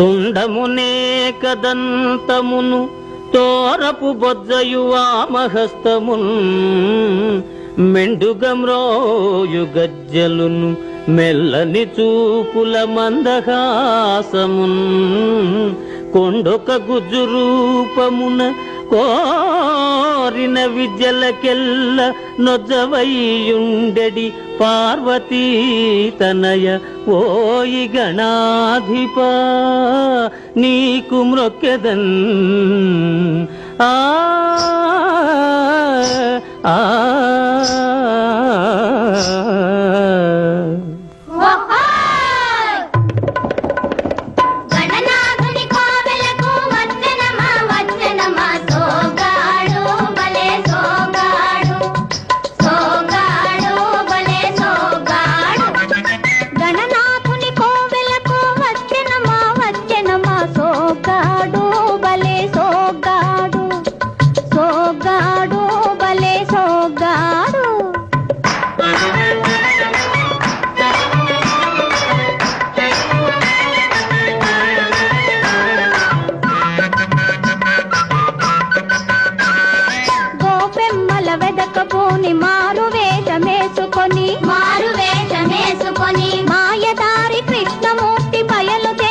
తుండమునే కదంతమును తోరపు బొజ్జయువామహస్తమున్ మెండుగమ్రోయు గజ్జలును మెల్లని చూపుల మందహాసమున్. కొండొక గుజ్జు రూపమున కోరిన విద్యలకెల్ల నొజ్జవయ్యుండెడి పార్వతీ తనయ ఓయి గణాధిప నీకు మ్రొక్కెదన్. ఆ వెదకపోని మారు